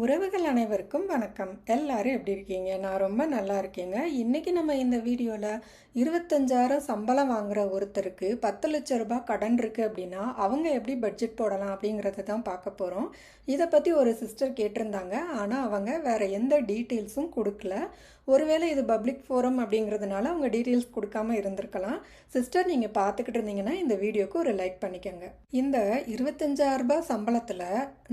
உறவுகள் அனைவருக்கும் வணக்கம். எல்லாரும் எப்படி இருக்கீங்க? நான் ரொம்ப நல்லா இருக்கேங்க. இன்னைக்கு நம்ம இந்த வீடியோவில் இருபத்தஞ்சாயிரம் சம்பளம் வாங்குற ஒருத்தருக்கு பத்து லட்ச ரூபாய் கடன் இருக்கு அப்படின்னா அவங்க எப்படி பட்ஜெட் போடலாம் அப்படிங்கிறத தான் பார்க்க போகிறோம் இதை பற்றி ஒரு சிஸ்டர் கேட்டிருந்தாங்க. ஆனால் அவங்க வேற எந்த டீட்டெயில்ஸும் கொடுக்கல. ஒருவேளை இது பப்ளிக் ஃபோரம் அப்படிங்கிறதுனால அவங்க டீட்டெயில்ஸ் கொடுக்காம இருந்திருக்கலாம். சிஸ்டர் நீங்கள் பார்த்துக்கிட்டு இருந்தீங்கன்னா இந்த வீடியோக்கு ஒரு லைக் பண்ணிக்கோங்க. இந்த இருபத்தஞ்சாயிரம் ரூபாய் சம்பளத்தில்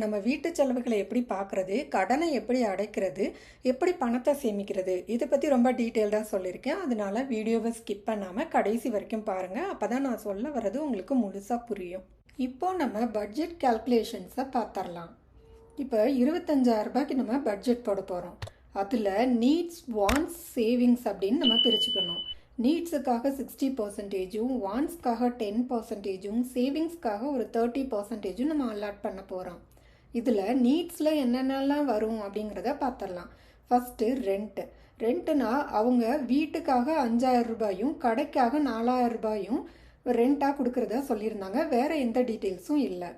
நம்ம வீட்டு செலவுகளை எப்படி பார்க்குறது கடனை எப்படி அடைக்கிறது எப்படி பணத்தை சேமிக்கிறது இதை பற்றி ரொம்ப டீட்டெயில்டாக சொல்லியிருக்கேன். அதனால வீடியோவை ஸ்கிப் பண்ணாமல் கடைசி வரைக்கும் பாருங்கள் அப்போ தான் நான் சொல்ல வர்றது உங்களுக்கு முழுசாக புரியும். இப்போ நம்ம பட்ஜெட் கால்குலேஷன்ஸை பார்த்துடலாம். இப்போ இருபத்தஞ்சாயிரம் ரூபாய்க்கு நம்ம பட்ஜெட் போட போகிறோம் அதில் நீட்ஸ் வான்ஸ் சேவிங்ஸ் அப்படின்னு நம்ம பிரிச்சுக்கணும். நீட்ஸுக்காக சிக்ஸ்டி பர்சன்டேஜும் வான்ஸ்க்காக டென் பர்சன்டேஜும் சேவிங்ஸ்க்காக ஒரு தேர்ட்டி பர்சன்டேஜும் நம்ம அலாட் பண்ண போகிறோம் இதில் நீட்ஸில் என்னென்னலாம் வரும் அப்படிங்கிறத பார்த்துடலாம் ஃபஸ்ட்டு ரெண்ட்டு ரெண்ட்டுனா அவங்க வீட்டுக்காக அஞ்சாயிரம் ரூபாயும் கடைக்காக நாலாயிரம் ரூபாயும் ரெண்ட்டாக கொடுக்குறதா சொல்லியிருந்தாங்க. வேறு எந்த டீட்டெயில்ஸும் இல்லை.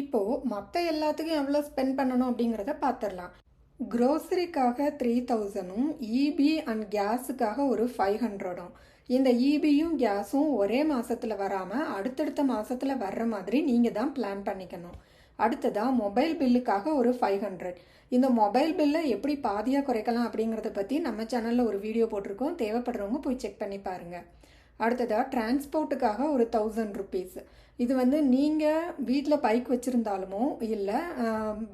இப்போது மற்ற எல்லாத்துக்கும் எவ்வளோ ஸ்பெண்ட் பண்ணணும் அப்படிங்கிறத பார்த்துடலாம் க்ரோசரிக்காக த்ரீ தௌசண்டும் இபி அண்ட் கேஸுக்காக ஒரு ஃபைவ் ஹண்ட்ரடும் இந்த இபியும் கேஸும் ஒரே மாதத்தில் வராமல் அடுத்தடுத்த மாதத்தில் வர்ற மாதிரி நீங்கள் தான் பிளான் பண்ணிக்கணும். அடுத்ததாக மொபைல் பில்லுக்காக ஒரு ஃபைவ் ஹண்ட்ரட் இந்த மொபைல் பில்லை எப்படி பாதியாக குறைக்கலாம் அப்படிங்கிறத பற்றி நம்ம சேனலில் ஒரு வீடியோ போட்டிருக்கோம். தேவைப்படுறவங்க போய் செக் பண்ணி பாருங்கள் அடுத்ததாக டிரான்ஸ்போர்ட்டுக்காக ஒரு தௌசண்ட் ருபீஸ் இது வந்து நீங்கள் வீட்டில் பைக் வச்சுருந்தாலுமோ இல்லை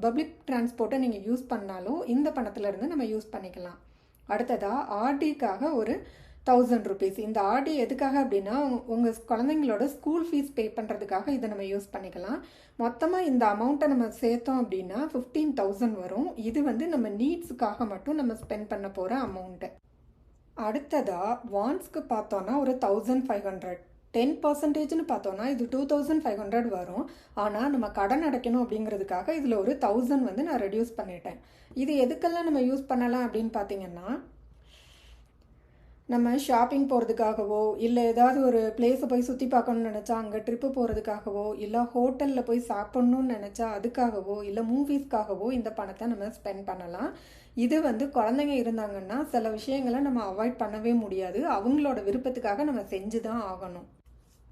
பப்ளிக் டிரான்ஸ்போர்ட்டை நீங்கள் யூஸ் பண்ணாலும் இந்த பணத்துலேருந்து நம்ம யூஸ் பண்ணிக்கலாம். அடுத்ததாக ஆர்டிக்காக ஒரு தௌசண்ட் ருபீஸ் இந்த ஆர்டி எதுக்காக அப்படின்னா உங்கள் குழந்தைங்களோட ஸ்கூல் ஃபீஸ் பே பண்ணுறதுக்காக இதை நம்ம யூஸ் பண்ணிக்கலாம். மொத்தமாக இந்த அமௌண்ட்டை நம்ம சேர்த்தோம் அப்படின்னா ஃபிஃப்டீன் தௌசண்ட் வரும். இது வந்து நம்ம நீட்ஸுக்காக மட்டும் நம்ம ஸ்பெண்ட் பண்ண போகிற அமௌண்ட்டு அடுத்ததாக வான்ஸ்க்கு பார்த்தோன்னா ஒரு தௌசண்ட் ஃபைவ் ஹண்ட்ரட் டென் பர்சன்டேஜ்னு பார்த்தோன்னா இது டூ தௌசண்ட் ஃபைவ் ஹண்ட்ரட் வரும். ஆனால் நம்ம கடன் அடைக்கணும் அப்படிங்கிறதுக்காக இதில் ஒரு தௌசண்ட் வந்து நான் ரெடியூஸ் பண்ணிட்டேன். இது எதுக்கெல்லாம் நம்ம யூஸ் பண்ணலாம் அப்படின்னு பார்த்தீங்கன்னா நம்ம ஷாப்பிங் போகிறதுக்காகவோ இல்லை ஏதாவது ஒரு பிளேஸை போய் சுற்றி பார்க்கணும்னு நினச்சா அங்கே ட்ரிப்பு போகிறதுக்காகவோ இல்லை ஹோட்டலில் போய் சாப்பிட்ணுன்னு நினச்சா அதுக்காகவோ இல்லை மூவிஸ்க்காகவோ இந்த பணத்தை நம்ம ஸ்பெண்ட் பண்ணலாம். இது வந்து குழந்தைங்க இருந்தாங்கன்னா சில விஷயங்களை நம்ம அவாய்ட் பண்ணவே முடியாது. அவங்களோட விருப்பத்துக்காக நம்ம செஞ்சு தான் ஆகணும்.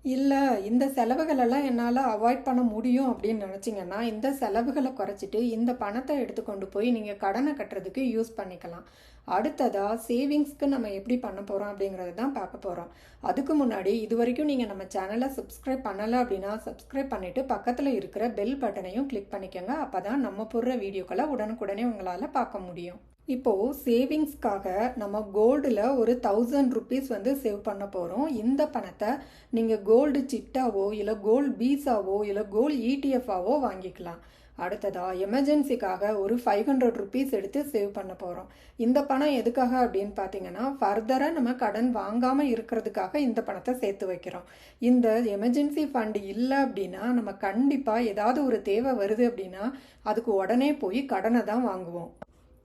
இல்லை இந்த செலவுகளெல்லாம் என்னால் அவாய்ட் பண்ண முடியும் அப்படின்னு நினச்சிங்கன்னா இந்த செலவுகளை குறைச்சிட்டு இந்த பணத்தை எடுத்துக்கொண்டு போய் நீங்கள் கடனை கட்டுறதுக்கு யூஸ் பண்ணிக்கலாம். அடுத்ததாக சேவிங்ஸ்க்கு நம்ம எப்படி பண்ண போகிறோம் அப்படிங்கிறத தான் பார்க்க போகிறோம் அதுக்கு முன்னாடி இது வரைக்கும் நீங்கள் நம்ம சேனலை சப்ஸ்கிரைப் பண்ணலை அப்படின்னா சப்ஸ்கிரைப் பண்ணிவிட்டு பக்கத்தில் இருக்கிற பெல் பட்டனையும் கிளிக் பண்ணிக்கோங்க. அப்போ தான் நம்ம போடுற வீடியோக்களை உடனுக்குடனே உங்களால் பார்க்க முடியும். இப்போது சேவிங்ஸ்க்காக நம்ம கோல்டில் ஒரு தௌசண்ட் ருபீஸ் வந்து சேவ் பண்ண போகிறோம் இந்த பணத்தை நீங்கள் கோல்டு சிட்டாவோ இல்லை கோல்டு பீஸாவோ இல்லை கோல்டு இடிஎஃபாவோ வாங்கிக்கலாம். அடுத்ததாக எமர்ஜென்சிக்காக ஒரு ஃபைவ் ஹண்ட்ரட் ருபீஸ் எடுத்து சேவ் பண்ண போகிறோம் இந்த பணம் எதுக்காக அப்படின்னு பார்த்தீங்கன்னா ஃபர்தராக நம்ம கடன் வாங்காமல் இருக்கிறதுக்காக இந்த பணத்தை சேர்த்து வைக்கிறோம். இந்த எமர்ஜென்சி ஃபண்ட் இல்லை அப்படின்னா நம்ம கண்டிப்பாக ஏதாவது ஒரு தேவை வருது அப்படின்னா அதுக்கு உடனே போய் கடனை தான் வாங்குவோம்.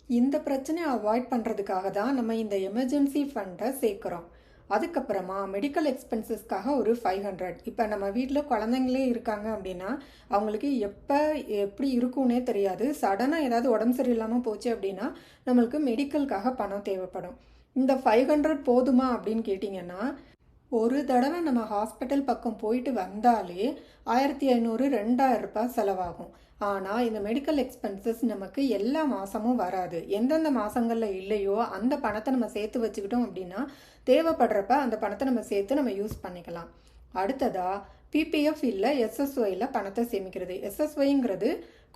இந்த பிரச்சனையை அவாய்ட் பண்ணுறதுக்காக தான் நம்ம இந்த எமர்ஜென்சி ஃபண்டை சேர்க்குறோம். அதுக்கப்புறமா மெடிக்கல் எக்ஸ்பென்சஸ்க்காக ஒரு ஃபைவ் ஹண்ட்ரட் இப்போ நம்ம வீட்டில் குழந்தைங்களே இருக்காங்க அப்படின்னா அவங்களுக்கு எப்போ எப்படி இருக்கும்னே தெரியாது. சடனாக ஏதாவது உடம்பு சரியில்லாமல் போச்சு அப்படின்னா நம்மளுக்கு மெடிக்கலுக்காக பணம் தேவைப்படும். இந்த ஃபைவ் ஹண்ட்ரட் போதுமா அப்படின்னு கேட்டிங்கன்னா ஒரு தடவை நம்ம ஹாஸ்பிட்டல் பக்கம் போயிட்டு வந்தாலே ஆயிரத்தி ஐநூறு ரெண்டாயிரம் ரூபாய் செலவாகும். ஆனால் இந்த மெடிக்கல் எக்ஸ்பென்சஸ் நமக்கு எல்லா மாதமும் வராது. எந்தெந்த மாதங்களில் இல்லையோ அந்த பணத்தை நம்ம சேர்த்து வச்சுக்கிட்டோம் அப்படின்னா தேவைப்படுறப்ப அந்த பணத்தை நம்ம சேர்த்து நம்ம யூஸ் பண்ணிக்கலாம். அடுத்ததாக பிபிஎஃப் இல்லை எஸ்எஸ்ஒயில் பணத்தை சேமிக்கிறது. எஸ்எஸ்ஒய்ங்கிறது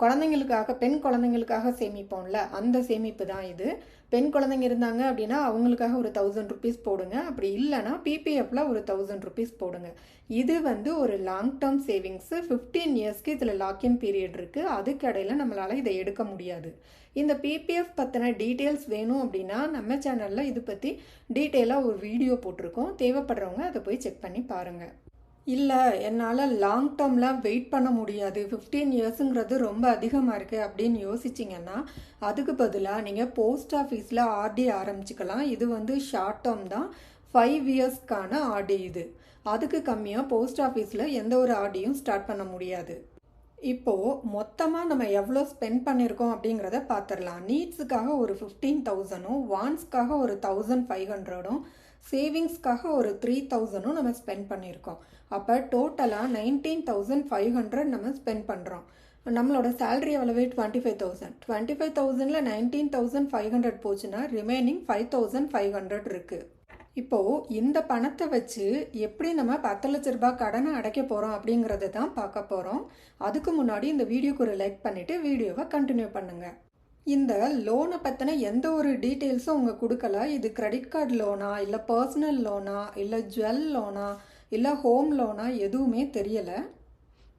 குழந்தைங்களுக்காக பெண் குழந்தைங்களுக்காக சேமிப்போம்ல அந்த சேமிப்பு தான் இது. பெண் குழந்தைங்க இருந்தாங்க அப்படின்னா அவங்களுக்காக ஒரு தௌசண்ட் ருபீஸ் போடுங்க. அப்படி இல்லைன்னா பிபிஎஃப்ல ஒரு தௌசண்ட் ருபீஸ் போடுங்க. இது வந்து ஒரு லாங் டேர்ம் சேவிங்ஸு ஃபிஃப்டீன் இயர்ஸ்க்கு இதில் லாக்இன் பீரியட் இருக்குது அதுக்கு இடையில நம்மளால் இதை எடுக்க முடியாது. இந்த பிபிஎஃப் பற்றின டீட்டெயில்ஸ் வேணும் அப்படின்னா நம்ம சேனலில் இது பற்றி டீட்டெயிலாக ஒரு வீடியோ போட்டிருக்கோம். தேவைப்படுறவங்க அதை போய் செக் பண்ணி பாருங்கள் இல்லை என்னால் லாங் டேர்ம்லாம் வெயிட் பண்ண முடியாது. ஃபிஃப்டீன் இயர்ஸுங்கிறது ரொம்ப அதிகமாக இருக்குது அப்படின்னு யோசிச்சிங்கன்னா அதுக்கு பதிலாக நீங்கள் போஸ்ட் ஆஃபீஸில் ஆர்டி ஆரம்பிச்சுக்கலாம். இது வந்து ஷார்ட் டேர்ம் தான். ஃபைவ் இயர்ஸ்க்கான ஆர்டி இது. அதுக்கு கம்மியாக போஸ்ட் ஆஃபீஸில் எந்த ஒரு ஆர்டியும் ஸ்டார்ட் பண்ண முடியாது. இப்போது மொத்தமாக நம்ம எவ்வளோ ஸ்பெண்ட் பண்ணியிருக்கோம் அப்படிங்கிறத பார்த்துடலாம் நீட்ஸுக்காக ஒரு ஃபிஃப்டீன் தௌசண்டும் வான்ஸ்க்காக ஒரு தௌசண்ட் ஃபைவ் ஹண்ட்ரடும் சேவிங்ஸ்க்காக ஒரு த்ரீ தௌசண்டும் நம்ம ஸ்பெண்ட் பண்ணியிருக்கோம் அப்போ டோட்டலாக நைன்டீன் தௌசண்ட் ஃபைவ் ஹண்ட்ரட் நம்ம ஸ்பெண்ட் பண்ணுறோம் நம்மளோட சேலரி எவ்வளவு? Twenty five thousand twenty five தௌசண்டில் nineteen thousand five hundred போச்சுன்னா remaining five thousand five hundred இருக்குது இப்போது இந்த பணத்தை வச்சு எப்படி நம்ம பத்து லட்ச ரூபாய் கடனை அடைக்க போகிறோம் அப்படிங்கிறத தான் பார்க்க போகிறோம் அதுக்கு முன்னாடி இந்த வீடியோக்கு ஒரு லைக் பண்ணிவிட்டு வீடியோவை கண்டினியூ பண்ணுங்கள் இந்த லோனை பற்றின எந்த ஒரு டீட்டெயில்ஸும் அவங்க கொடுக்கல. இது கிரெடிட் கார்டு லோனா இல்லை பர்சனல் லோனா இல்லை ஜுவல் லோனா இல்லை ஹோம் லோனா எதுவுமே தெரியலை.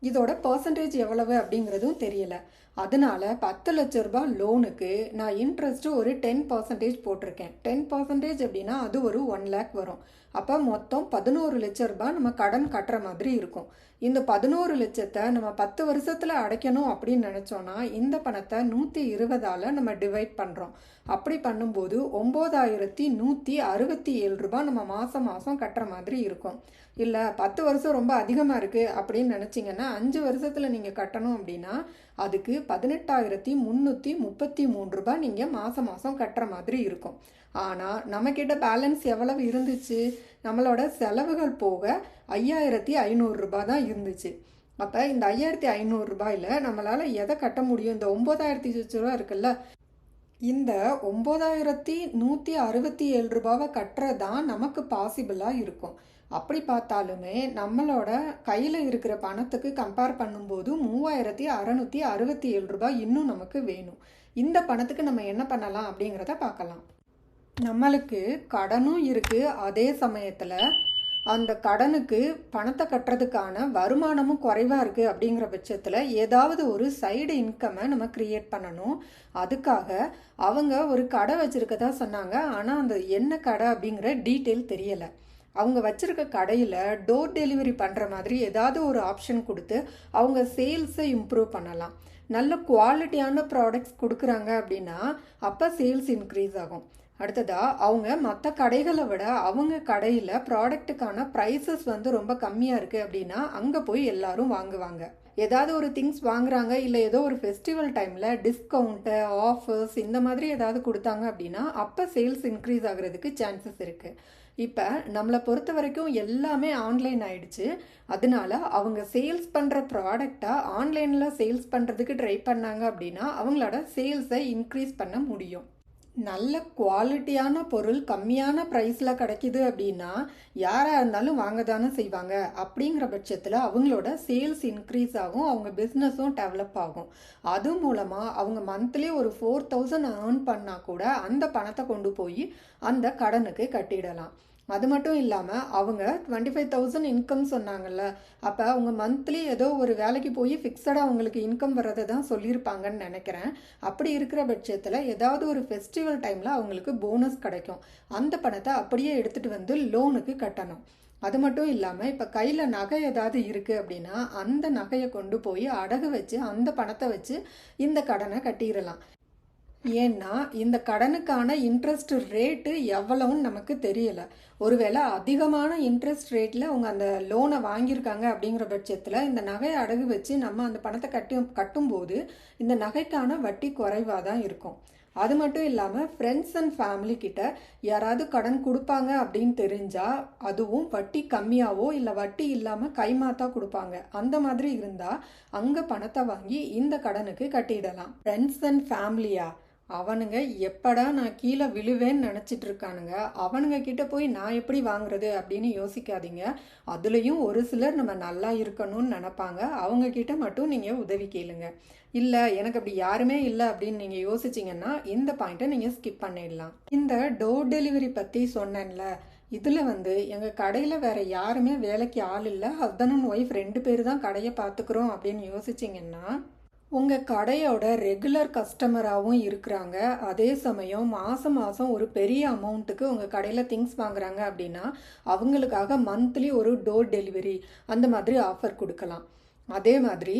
இதோட பர்சன்டேஜ் எவ்வளவு அப்படிங்கிறதும் தெரியலை. அதனால பத்து லட்ச ரூபாய் லோனுக்கு நான் இன்ட்ரெஸ்ட்டு ஒரு டென் பர்சன்டேஜ் போட்டிருக்கேன். டென் பர்சன்டேஜ் அப்படின்னா அது ஒரு ஒன் லேக் வரும். அப்போ மொத்தம் பதினோரு லட்ச ரூபாய் நம்ம கடன் கட்டுற மாதிரி இருக்கும். இந்த பதினோரு லட்சத்தை நம்ம பத்து வருஷத்தில் அடைக்கணும் அப்படின்னு நினச்சோன்னா இந்த பணத்தை நூற்றி இருபதால் நம்ம டிவைட் பண்ணுறோம் அப்படி பண்ணும்போது ஒம்போதாயிரத்தி நூற்றி அறுபத்தி ஏழு ரூபாய் நம்ம மாதம் மாதம் கட்டுற மாதிரி இருக்கும். இல்லை பத்து வருஷம் ரொம்ப அதிகமாக இருக்குது அப்படின்னு நினச்சிங்கன்னா அஞ்சு வருஷத்தில் நீங்கள் கட்டணும் அப்படின்னா அதுக்கு பதினெட்டாயிரத்தி முந்நூற்றி முப்பத்தி மூணு ரூபாய் நீங்கள் மாதம் மாதம் கட்டுற மாதிரி இருக்கும். ஆனால் நம்மக்கிட்ட பேலன்ஸ் எவ்வளவு இருந்துச்சு? நம்மளோட செலவுகள் போக ஐயாயிரத்தி ஐநூறுரூபா தான் இருந்துச்சு. அப்போ இந்த ஐயாயிரத்தி ஐநூறுரூபாயில் நம்மளால் எதை கட்ட முடியும்? இந்த ஒம்பதாயிரத்தி சொச்சு ரூபா இருக்குல்ல? இந்த ஒம்பதாயிரத்தி நூற்றி அறுபத்தி ஏழு ரூபாவை கட்டுறது தான் நமக்கு பாசிபிளாக இருக்கும். அப்படி பார்த்தாலுமே நம்மளோட கையில் இருக்கிற பணத்துக்கு கம்பேர் பண்ணும்போது மூவாயிரத்தி அறநூற்றி அறுபத்தி ஏழு ரூபாய் இன்னும் நமக்கு வேணும். இந்த பணத்துக்கு நம்ம என்ன பண்ணலாம் அப்படிங்கிறத பார்க்கலாம். நம்மளுக்கு கடனும் இருக்குது அதே சமயத்தில் அந்த கடனுக்கு பணத்தை கட்டுறதுக்கான வருமானமும் குறைவாக இருக்குது அப்படிங்கிற பட்சத்தில் ஏதாவது ஒரு சைடு இன்கம்மை நம்ம க்ரியேட் பண்ணணும். அதுக்காக அவங்க ஒரு கடை வச்சுருக்கதா சொன்னாங்க. ஆனால் அந்த என்ன கடை அப்படிங்கிற டீட்டெயில் தெரியலை. அவங்க வச்சுருக்க கடையில் டோர் டெலிவரி பண்ணுற மாதிரி ஏதாவது ஒரு ஆப்ஷன் கொடுத்து அவங்க சேல்ஸை இம்ப்ரூவ் பண்ணலாம். நல்ல குவாலிட்டியான ப்ராடக்ட்ஸ் கொடுக்குறாங்க அப்படின்னா அப்போ சேல்ஸ் இன்க்ரீஸ் ஆகும். அடுத்ததாக அவங்க மற்ற கடைகளை விட அவங்க கடையில் ப்ராடக்ட்டுக்கான ப்ரைஸஸ் வந்து ரொம்ப கம்மியாக இருக்குது அப்படின்னா அங்கே போய் எல்லாரும் வாங்குவாங்க. ஏதாவது ஒரு திங்ஸ் வாங்குறாங்க இல்லை ஏதோ ஒரு ஃபெஸ்டிவல் டைமில் டிஸ்கவுண்ட்டு ஆஃபர்ஸ் இந்த மாதிரி ஏதாவது கொடுத்தாங்க அப்படின்னா அப்போ சேல்ஸ் இன்க்ரீஸ் ஆகிறதுக்கு சான்சஸ் இருக்குது இப்போ நம்மளை பொறுத்த வரைக்கும் எல்லாமே ஆன்லைன் ஆயிடுச்சு. அதனால அவங்க சேல்ஸ் பண்ணுற ப்ராடக்டை ஆன்லைனில் சேல்ஸ் பண்ணுறதுக்கு ட்ரை பண்ணாங்க அப்படின்னா அவங்களோட சேல்ஸை இன்க்ரீஸ் பண்ண முடியும். நல்ல குவாலிட்டியான பொருள் கம்மியான ப்ரைஸில் கிடைக்கிது அப்படின்னா யாராக இருந்தாலும் வாங்க தானே செய்வாங்க. அப்படிங்கிற பட்சத்தில் அவங்களோட சேல்ஸ் இன்க்ரீஸ் ஆகும் அவங்க பிஸ்னஸும் டெவலப் ஆகும். அது மூலமாக அவங்க மந்த்லி ஒரு ஃபோர் தௌசண்ட் ஏர்ன் பண்ணால் கூட அந்த பணத்தை கொண்டு போய் அந்த கடனுக்கு கட்டிடலாம். அது மட்டும் இல்லாமல் அவங்க டுவெண்ட்டி ஃபைவ் தௌசண்ட் இன்கம் சொன்னாங்கல்ல. அப்போ அவங்க மந்த்லி ஏதோ ஒரு வேலைக்கு போய் ஃபிக்ஸடாக அவங்களுக்கு இன்கம் வர்றதை தான் சொல்லியிருப்பாங்கன்னு நினைக்கிறேன். அப்படி இருக்கிற பட்சத்தில் ஏதாவது ஒரு ஃபெஸ்டிவல் டைமில் அவங்களுக்கு போனஸ் கிடைக்கும். அந்த பணத்தை அப்படியே எடுத்துகிட்டு வந்து லோனுக்கு கட்டணும். அது மட்டும் இல்லாமல் இப்போ கையில் நகை ஏதாவது இருக்குது அப்படின்னா அந்த நகையை கொண்டு போய் அடகு வச்சு அந்த பணத்தை வச்சு இந்த கடனை கட்டிடலாம். ஏன்னா இந்த கடனுக்கான இன்ட்ரெஸ்ட் ரேட்டு எவ்வளவுன்னு நமக்கு தெரியல. ஒருவேளை அதிகமான இன்ட்ரெஸ்ட் ரேட்டில் அவங்க அந்த லோனை வாங்கியிருக்காங்க அப்படிங்கிற பட்சத்தில் இந்த நகையை அடகு வச்சு நம்ம அந்த பணத்தை கட்டி கட்டும்போது இந்த நகைக்கான வட்டி குறைவாக தான் இருக்கும். அது மட்டும் இல்லாமல் ஃப்ரெண்ட்ஸ் அண்ட் ஃபேமிலி கிட்ட யாராவது கடன் கொடுப்பாங்க அப்படின்னு தெரிஞ்சால் அதுவும் வட்டி கம்மியாவோ இல்லை வட்டி இல்லாமல் கைமாத்தா கொடுப்பாங்க. அந்த மாதிரி இருந்தால் அங்கே பணத்தை வாங்கி இந்த கடனுக்கு கட்டிடலாம். ஃப்ரெண்ட்ஸ் அண்ட் ஃபேமிலியா அவனுங்க எப்படா நான் கீழே விழுவேன்னு நினச்சிட்டு இருக்கானுங்க அவனுங்க கிட்ட போய் நான் எப்படி வாங்குறது அப்படின்னு யோசிக்காதீங்க. அதுலேயும் ஒரு சிலர் நம்ம நல்லா இருக்கணும்னு நினப்பாங்க. அவங்க கிட்ட மட்டும் நீங்கள் உதவி கேளுங்க. இல்லை எனக்கு அப்படி யாருமே இல்லை அப்படின்னு நீங்கள் யோசிச்சிங்கன்னா இந்த பாயிண்ட்டை நீங்கள் ஸ்கிப் பண்ணிடலாம். இந்த டோர் டெலிவரி பற்றி சொன்னேன்ல இதில் வந்து எங்கள் கடையில் வேறு யாருமே வேலைக்கு ஆள் இல்லை. ஹஸ்பண்ட் அண்ட் ஒய்ஃப் ரெண்டு பேர் தான் கடையை பார்த்துக்குறோம் அப்படின்னு யோசிச்சிங்கன்னா உங்கள் கடையோட ரெகுலர் கஸ்டமராகவும் இருக்கிறாங்க. அதே சமயம் மாதம் மாதம் ஒரு பெரிய அமௌண்ட்டுக்கு உங்கள் கடையில் திங்ஸ் வாங்குறாங்க அப்படின்னா அவங்களுக்காக மந்த்லி ஒரு டோர் டெலிவரி அந்த மாதிரி ஆஃபர் கொடுக்கலாம். அதே மாதிரி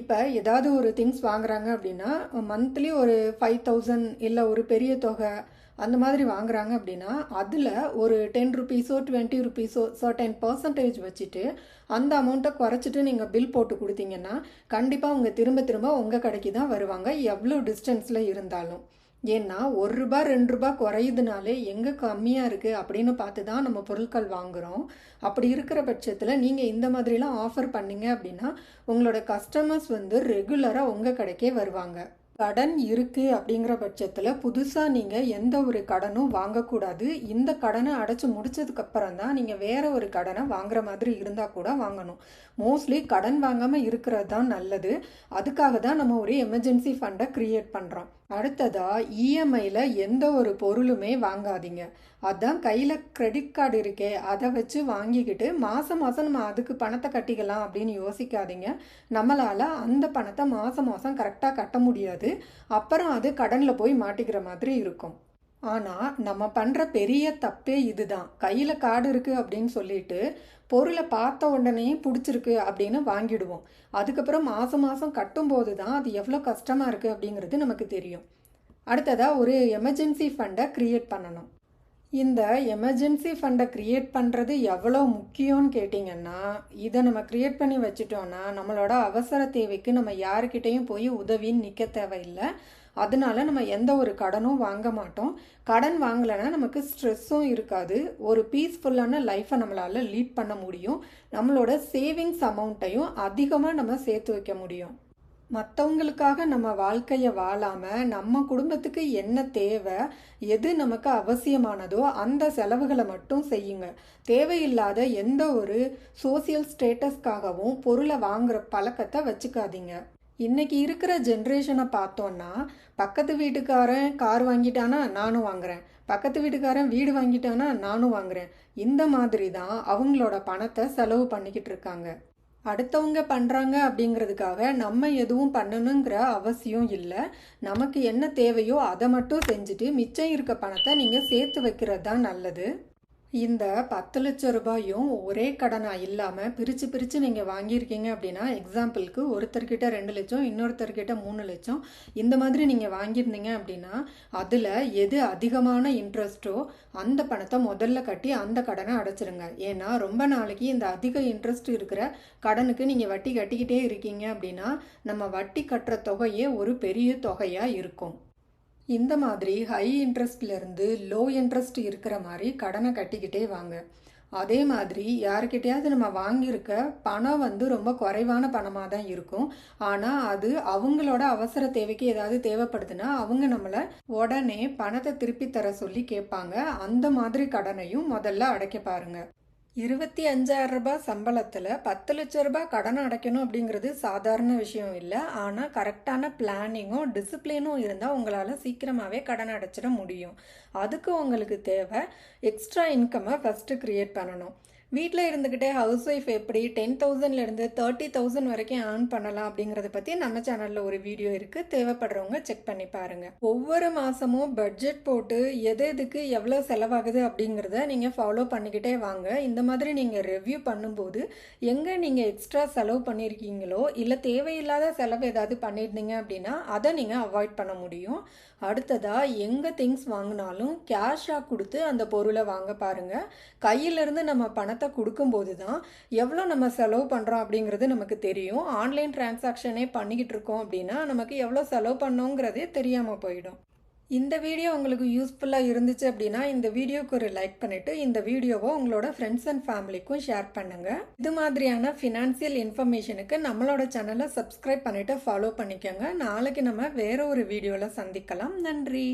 இப்போ ஏதாவது ஒரு திங்ஸ் வாங்குறாங்க அப்படின்னா மந்த்லி ஒரு ஃபைவ் தௌசண்ட் இல்லை ஒரு பெரிய தொகை அந்த மாதிரி வாங்குறாங்க அப்படின்னா அதில் ஒரு டென் ருபீஸோ டுவெண்ட்டி ருபீஸோ சர்டன் பர்சன்டேஜ் வச்சுட்டு அந்த அமௌண்ட்டை குறைச்சிட்டு நீங்கள் பில் போட்டு கொடுத்தீங்கன்னா கண்டிப்பாக அவங்க திரும்ப திரும்ப உங்கள் கடைக்கு தான் வருவாங்க எவ்வளோ டிஸ்டன்ஸில் இருந்தாலும். ஏன்னா ஒரு ரூபா ரெண்டு ரூபா குறையுதுனாலே எங்கே கம்மியாக இருக்குது அப்படின்னு பார்த்து தான் நம்ம பொருட்கள் வாங்குகிறோம் அப்படி இருக்கிற பட்சத்தில் நீங்கள் இந்த மாதிரிலாம் ஆஃபர் பண்ணீங்க அப்படின்னா உங்களோட கஸ்டமர்ஸ் வந்து ரெகுலராக உங்கள் கடைக்கே வருவாங்க. கடன் இருக்குது அப்படிங்கிற பட்சத்தில் புதுசாக நீங்கள் எந்த ஒரு கடனும் வாங்கக்கூடாது. இந்த கடனை அடைச்சி முடிச்சதுக்கப்புறம் தான் நீங்கள் வேற ஒரு கடனை வாங்குற மாதிரி இருந்தால் கூட வாங்கணும். மோஸ்ட்லி கடன் வாங்காமல் இருக்கிறது தான் நல்லது. அதுக்காக தான் நம்ம ஒரு எமர்ஜென்சி ஃபண்டை க்ரியேட் பண்ணுறோம் அடுத்ததா இஎம்ஐயில் எந்த ஒரு பொருளுமே வாங்காதீங்க. அதான் கையில் கிரெடிட் கார்டு இருக்கே அதை வச்சு வாங்கிக்கிட்டு மாதம் மாதம் நம்ம அதுக்கு பணத்தை கட்டிக்கலாம் அப்படின்னு யோசிக்காதீங்க. நம்மளால் அந்த பணத்தை மாதம் மாதம் கரெக்டாக கட்ட முடியாது. அப்புறம் அது கடனில் போய் மாட்டிக்கிற மாதிரி இருக்கும். ஆனால் நம்ம பண்ணுற பெரிய தப்பே இதுதான். கையில் கார்டு இருக்குது அப்படின்னு சொல்லிட்டு பொருளை பார்த்த உடனே பிடிச்சிருக்கு அப்படின்னு வாங்கிடுவோம். அதுக்கப்புறம் மாதம் மாதம் கட்டும்போது தான் அது எவ்வளோ கஷ்டமாக இருக்குது அப்படிங்கிறது நமக்கு தெரியும். அடுத்ததாக ஒரு எமர்ஜென்சி ஃபண்டை க்ரியேட் பண்ணணும். இந்த எமர்ஜென்சி ஃபண்டை க்ரியேட் பண்ணுறது எவ்வளோ முக்கியம்னு கேட்டிங்கன்னா இதை நம்ம க்ரியேட் பண்ணி வச்சுட்டோன்னா நம்மளோட அவசர தேவைக்கு நம்ம யாருக்கிட்டேயும் போய் உதவின்னு நிற்க தேவையில்லை. அதனால நம்ம எந்த ஒரு கடனும் வாங்க மாட்டோம். கடன் வாங்கலைன்னா நமக்கு ஸ்ட்ரெஸ்ஸும் இருக்காது. ஒரு பீஸ்ஃபுல்லான லைஃப்பை நம்மளால் லீட் பண்ண முடியும். நம்மளோட சேவிங்ஸ் அமௌண்ட்டையும் அதிகமாக நம்ம சேர்த்து வைக்க முடியும். மற்றவங்களுக்காக நம்ம வாழ்க்கையை வாழாமல் நம்ம குடும்பத்துக்கு என்ன தேவை எது நமக்கு அவசியமானதோ அந்த செலவுகளை மட்டும் செய்யுங்க. தேவையில்லாத எந்த ஒரு சோசியல் ஸ்டேட்டஸ்க்காகவும் பொருளை வாங்குற பழக்கத்தை வச்சுக்காதீங்க. இன்னைக்கு இருக்கிற ஜென்ரேஷனை பார்த்தோன்னா பக்கத்து வீட்டுக்காரன் கார் வாங்கிட்டானா நானும் வாங்குறேன். பக்கத்து வீட்டுக்காரன் வீடு வாங்கிட்டானா நானும் வாங்குறேன். இந்த மாதிரி தான் அவங்களோட பணத்தை செலவு பண்ணிக்கிட்டு இருக்காங்க. அடுத்தவங்க பண்ணுறாங்க அப்படிங்கிறதுக்காக நம்ம எதுவும் பண்ணணுங்கிற அவசியம் இல்லை. நமக்கு என்ன தேவையோ அதை மட்டும் செஞ்சுட்டு மிச்சம் இருக்க பணத்தை நீங்கள் சேர்த்து வைக்கிறது தான் நல்லது. இந்த பத்து லட்சம் ரூபாயும் ஒரே கடனாக இல்லாமல் பிரித்து பிரித்து நீங்கள் வாங்கியிருக்கீங்க அப்படின்னா எக்ஸாம்பிளுக்கு ஒருத்தர்கிட்ட ரெண்டு லட்சம் இன்னொருத்தர்கிட்ட மூணு லட்சம். இந்த மாதிரி நீங்கள் வாங்கியிருந்தீங்க அப்படின்னா அதில் எது அதிகமான இன்ட்ரெஸ்ட்டோ அந்த பணத்தை முதல்ல கட்டி அந்த கடனை அடைச்சிருங்க. ஏன்னா ரொம்ப நாளைக்கு இந்த அதிக இன்ட்ரெஸ்ட் இருக்கிற கடனுக்கு நீங்கள் வட்டி கட்டிக்கிட்டே இருக்கீங்க அப்படின்னா நம்ம வட்டி கட்டுற தொகையே ஒரு பெரிய தொகையாக இருக்கும். இந்த மாதிரி ஹை இன்ட்ரெஸ்ட்லேருந்து லோ இன்ட்ரெஸ்ட் இருக்கிற மாதிரி கடனை கட்டிக்கிட்டே வாங்க. அதே மாதிரி யாருக்கிட்டையாவது நம்ம வாங்கியிருக்க பணம் வந்து ரொம்ப குறைவான பணமாக தான் இருக்கும். ஆனால் அது அவங்களோட அவசர தேவைக்கு ஏதாவது தேவைப்படுதுன்னா அவங்க நம்மளை உடனே பணத்தை திருப்பி தர சொல்லி கேட்பாங்க. அந்த மாதிரி கடனையும் முதல்ல அடைக்க பாருங்கள் இருபத்தி அஞ்சாயிரம் ரூபாய் சம்பளத்தில் பத்து லட்ச ரூபாய் கடன் அடைக்கணும் அப்படிங்கிறது சாதாரண விஷயம் இல்லை. ஆனால் கரெக்டான பிளானிங்கும் டிசிப்ளினும் இருந்தால் உங்களால் சீக்கிரமாகவே கடன் அடைச்சிட முடியும். அதுக்கு உங்களுக்கு தேவை எக்ஸ்ட்ரா இன்கம்மை ஃபஸ்ட்டு க்ரியேட் பண்ணணும். வீட்டில் இருந்துக்கிட்டே ஹவுஸ் ஒய்ஃப் எப்படி டென் தௌசண்ட்லேருந்து தேர்ட்டி தௌசண்ட் வரைக்கும் ஏர்ன் பண்ணலாம் அப்படிங்கிறத பற்றி நம்ம சேனலில் ஒரு வீடியோ இருக்குது தேவைப்படுறவங்க செக் பண்ணி பாருங்கள் ஒவ்வொரு மாதமும் பட்ஜெட் போட்டு எது எதுக்கு எவ்வளோ செலவாகுது அப்படிங்கிறத நீங்கள் ஃபாலோ பண்ணிக்கிட்டே வாங்க. இந்த மாதிரி நீங்கள் ரிவ்யூ பண்ணும்போது எங்கே நீங்கள் எக்ஸ்ட்ரா செலவு பண்ணியிருக்கீங்களோ இல்லை தேவையில்லாத செலவு ஏதாவது பண்ணியிருந்தீங்க அப்படின்னா அதை நீங்கள் அவாய்ட் பண்ண முடியும். அடுத்ததாக எங்கே திங்ஸ் வாங்கினாலும் கேஷாக கொடுத்து அந்த பொருளை வாங்க பாருங்கள் கையிலேருந்து நம்ம பணத்தை கொடுக்கும்போது தான் எவ்வளோ நம்ம செலவு பண்ணுறோம் அப்படிங்கிறது நமக்கு தெரியும். ஆன்லைன் டிரான்சாக்ஷனே பண்ணிக்கிட்டு இருக்கோம் அப்படின்னா நமக்கு எவ்வளோ செலவு பண்ணோங்கிறதே தெரியாமல் போயிடும். இந்த வீடியோ உங்களுக்கு யூஸ்ஃபுல்லாக இருந்துச்சு அப்படின்னா இந்த வீடியோக்கு ஒரு லைக் பண்ணிவிட்டு இந்த வீடியோவை உங்களோட ஃப்ரெண்ட்ஸ் அண்ட் ஃபேமிலிக்கும் ஷேர் பண்ணுங்கள் இது மாதிரியான ஃபினான்சியல் இன்ஃபர்மேஷனுக்கு நம்மளோட சேனலை சப்ஸ்கிரைப் பண்ணிவிட்டு ஃபாலோ பண்ணிக்கோங்க. நாளைக்கு நம்ம வேற ஒரு வீடியோவில் சந்திக்கலாம். நன்றி.